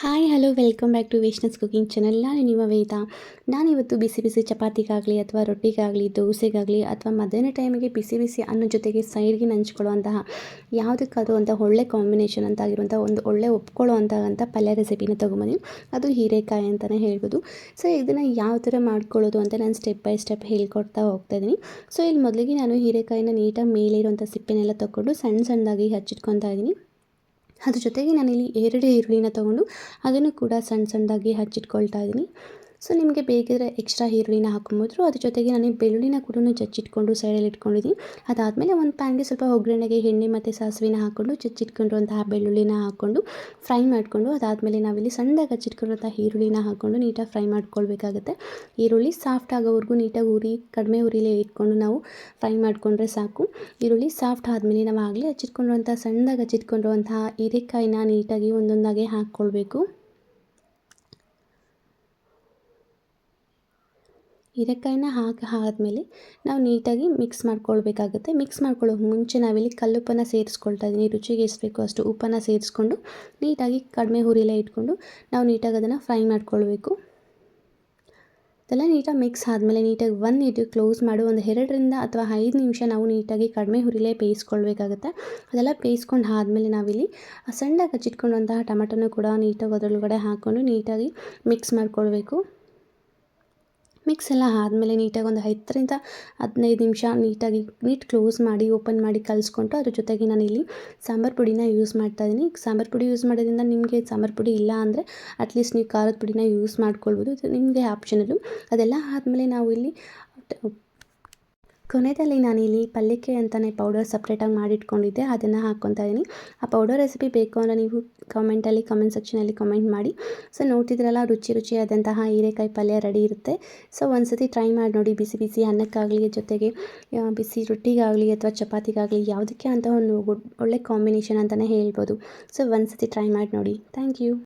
Hi, hello, welcome back to ವೇಷ್ಣಸ್ cooking channel. ನಾನು ನಿಮ್ಮ ವೇದ. ನಾನಿವತ್ತು ಬಿಸಿ ಬಿಸಿ ಚಪಾತಿಗಾಗಲಿ ಅಥವಾ ರೊಟ್ಟಿಗಾಗಲಿ, ದೋಸೆಗಾಗಲಿ ಅಥವಾ ಮಧ್ಯಾಹ್ನ ಟೈಮಿಗೆ ಬಿಸಿ ಬಿಸಿ ಅನ್ನ ಜೊತೆಗೆ ಸೈಡ್ಗೆ ನಂಚ್ಕೊಳ್ಳುವಂತಹ ಯಾವುದಕ್ಕಾದರೂ ಅಂತ ಒಳ್ಳೆ ಕಾಂಬಿನೇಷನ್ ಅಂತ ಆಗಿರುವಂಥ ಒಂದು ಒಳ್ಳೆ ಒಪ್ಕೊಳ್ಳುವಂಥ ಪಲ್ಯ ರೆಸಿಪಿನ ತೊಗೊಂಬನ್ನಿ. ಅದು ಹೀರೆಕಾಯಿ ಅಂತಲೇ ಹೇಳ್ಬೋದು. ಸೊ ಇದನ್ನು ಯಾವ ಥರ ಮಾಡ್ಕೊಳ್ಳೋದು ಅಂತ ನಾನು ಸ್ಟೆಪ್ ಬೈ ಸ್ಟೆಪ್ ಹೇಳ್ಕೊಡ್ತಾ ಹೋಗ್ತಾ ಇದ್ದೀನಿ. ಸೊ ಇಲ್ಲಿ ಮೊದಲಿಗೆ ನಾನು ಹೀರೆಕಾಯಿನ ನೀಟಾಗಿ ಮೇಲೆ ಇರುವಂಥ ಸಿಪ್ಪೆನೆಲ್ಲ ತೊಗೊಂಡು ಸಣ್ಣ ಸಣ್ಣದಾಗಿ ಹಚ್ಚಿಟ್ಕೊತಾ ಇದ್ದೀನಿ. ಅದ್ರ ಜೊತೆಗೆ ನಾನಿಲ್ಲಿ ಎರಡು ಈರುಳ್ಳಿನ ತೊಗೊಂಡು ಅದನ್ನು ಕೂಡ ಸಣ್ಣ ಸಣ್ಣದಾಗಿ ಹಚ್ಚಿಟ್ಕೊಳ್ತಾ ಇದ್ದೀನಿ. ಸೊ ನಿಮಗೆ ಬೇಕಿದ್ರೆ ಎಕ್ಸ್ಟ್ರಾ ಈರುಳ್ಳಿನ ಹಾಕೊಬೋದು ಅದ್ರ ಜೊತೆಗೆ ನಾನು ಬೆಳ್ಳುಳ್ಳಿನ ಕೂಡ ಜಚ್ಚಿಟ್ಕೊಂಡು ಸೈಡಲ್ಲಿ ಇಟ್ಕೊಂಡಿದ್ದೀನಿ. ಅದಾದಮೇಲೆ ಒಂದು ಪ್ಯಾನ್ಗೆ ಸ್ವಲ್ಪ ಒಗ್ಗರಣೆಗೆ ಎಣ್ಣೆ ಮತ್ತು ಸಾಸಿವೆನ ಹಾಕ್ಕೊಂಡು ಜಚ್ಚಿಟ್ಕೊಂಡಿರುವಂತಹ ಬೆಳ್ಳುಳ್ಳಿನ ಹಾಕ್ಕೊಂಡು ಫ್ರೈ ಮಾಡಿಕೊಂಡು, ಅದಾದಮೇಲೆ ನಾವಿಲ್ಲಿ ಸಣ್ಣದಾಗಿ ಹಚ್ಚಿಟ್ಕೊಂಡಿರುವಂಥ ಈರುಳ್ಳಿನ ಹಾಕ್ಕೊಂಡು ನೀಟಾಗಿ ಫ್ರೈ ಮಾಡ್ಕೊಳ್ಬೇಕಾಗುತ್ತೆ. ಈರುಳ್ಳಿ ಸಾಫ್ಟ್ ಆಗೋವರೆಗೂ ನೀಟಾಗಿ ಉರಿ, ಕಡಿಮೆ ಉರಿಲೇ ಇಟ್ಕೊಂಡು ನಾವು ಫ್ರೈ ಮಾಡಿಕೊಂಡ್ರೆ ಸಾಕು. ಈರುಳ್ಳಿ ಸಾಫ್ಟ್ ಆದಮೇಲೆ ನಾವು ಆಗಲೇ ಹಚ್ಚಿಟ್ಕೊಂಡಿರುವಂಥ ಸಣ್ಣದಾಗಿ ಹಚ್ಚಿಟ್ಕೊಂಡಿರುವಂತಹ ಹೀರೆಕಾಯಿನ ನೀಟಾಗಿ ಒಂದೊಂದಾಗೆ ಹಾಕ್ಕೊಳ್ಬೇಕು. ಹೀರೆಕಾಯಿನ ಹಾಕಿ ಆದಮೇಲೆ ನಾವು ನೀಟಾಗಿ ಮಿಕ್ಸ್ ಮಾಡ್ಕೊಳ್ಬೇಕಾಗುತ್ತೆ. ಮಿಕ್ಸ್ ಮಾಡ್ಕೊಳ್ಳೋ ಮುಂಚೆ ನಾವಿಲ್ಲಿ ಕಲ್ಲುಪ್ಪನ್ನು ಸೇರಿಸ್ಕೊಳ್ತಾ ಇದ್ದೀನಿ. ರುಚಿಗೆ ಎಷ್ಟು ಅಷ್ಟು ಉಪ್ಪನ್ನು ಸೇರಿಸ್ಕೊಂಡು ನೀಟಾಗಿ ಕಡಿಮೆ ಹುರಿಲೇ ಇಟ್ಕೊಂಡು ನಾವು ನೀಟಾಗಿ ಅದನ್ನು ಫ್ರೈ ಮಾಡ್ಕೊಳ್ಬೇಕು. ಅದೆಲ್ಲ ನೀಟಾಗಿ ಮಿಕ್ಸ್ ಆದಮೇಲೆ ನೀಟಾಗಿ ಒಂದು ಇದು ಕ್ಲೋಸ್ ಮಾಡು ಒಂದು ಎರಡರಿಂದ ಅಥವಾ ಐದು ನಿಮಿಷ ನಾವು ನೀಟಾಗಿ ಕಡಿಮೆ ಹುರಿಲೇ ಬೇಯಿಸ್ಕೊಳ್ಬೇಕಾಗುತ್ತೆ. ಅದೆಲ್ಲ ಬೇಯಿಸ್ಕೊಂಡು ಆದಮೇಲೆ ನಾವಿಲ್ಲಿ ಸಣ್ಣದಾಗಿ ಹಚ್ಚಿಟ್ಕೊಂಡಂತಹ ಟೊಮೆಟೊನೂ ಕೂಡ ನೀಟಾಗಿ ಅದರೊಳಗಡೆ ಹಾಕ್ಕೊಂಡು ನೀಟಾಗಿ ಮಿಕ್ಸ್ ಮಾಡ್ಕೊಳ್ಬೇಕು. ಮಿಕ್ಸ್ ಎಲ್ಲ ಆದಮೇಲೆ ನೀಟಾಗಿ ಒಂದು ಹತ್ತರಿಂದ ಹದಿನೈದು ನಿಮಿಷ ನೀಟಾಗಿ ನೀಟ್ ಕ್ಲೋಸ್ ಮಾಡಿ ಓಪನ್ ಮಾಡಿ ಕಲಿಸ್ಕೊಂಡು ಅದ್ರ ಜೊತೆಗೆ ನಾನು ಇಲ್ಲಿ ಸಾಂಬಾರು ಪುಡಿನ ಯೂಸ್ ಮಾಡ್ತಾಯಿದ್ದೀನಿ ಸಾಂಬಾರು ಪುಡಿ ಯೂಸ್ ಮಾಡೋದ್ರಿಂದ ನಿಮಗೆ ಸಾಂಬಾರು ಪುಡಿ ಇಲ್ಲ ಅಂದರೆ ಅಟ್ಲೀಸ್ಟ್ ನೀವು ಖಾರದ ಪುಡಿನ ಯೂಸ್ ಮಾಡ್ಕೊಳ್ಬೋದು. ಇದು ನಿಮಗೆ ಆಪ್ಷನಲ್ಲು ಅದೆಲ್ಲ ಆದಮೇಲೆ ನಾವು ಇಲ್ಲಿ ಕೊನೆಯಲ್ಲಿ ನಾನಿಲ್ಲಿ ಪಲ್ಯಕ್ಕೆ ಅಂತಲೇ ಪೌಡರ್ ಸಪ್ರೇಟಾಗಿ ಮಾಡಿಟ್ಕೊಂಡಿದ್ದೆ, ಅದನ್ನು ಹಾಕ್ಕೊತಾ ಇದ್ದೀನಿ ಆ ಪೌಡರ್ ರೆಸಿಪಿ ಬೇಕು ಅಂದರೆ ನೀವು ಕಾಮೆಂಟಲ್ಲಿ ಕಮೆಂಟ್ ಸೆಕ್ಷನಲ್ಲಿ ಕಮೆಂಟ್ ಮಾಡಿ. ಸೊ ನೋಡ್ತಿದ್ರಲ್ಲ, ರುಚಿ ರುಚಿಯಾದಂತಹ ಹೀರೆಕಾಯಿ ಪಲ್ಯ ರೆಡಿ ಇರುತ್ತೆ. ಸೊ ಒಂದು ಸತಿ ಟ್ರೈ ಮಾಡಿ ನೋಡಿ, ಬಿಸಿ ಬಿಸಿ ಅನ್ನಕ್ಕಾಗಲಿ, ಜೊತೆಗೆ ಬಿಸಿ ರೊಟ್ಟಿಗಾಗಲಿ ಅಥವಾ ಚಪಾತಿಗಾಗಲಿ, ಯಾವುದಕ್ಕೆ ಅಂತ ಒಂದು ಒಳ್ಳೆ ಕಾಂಬಿನೇಷನ್ ಅಂತಲೇ ಹೇಳ್ಬೋದು. ಸೊ ಒಂದು ಸತಿ ಟ್ರೈ ಮಾಡಿ ನೋಡಿ. Thank you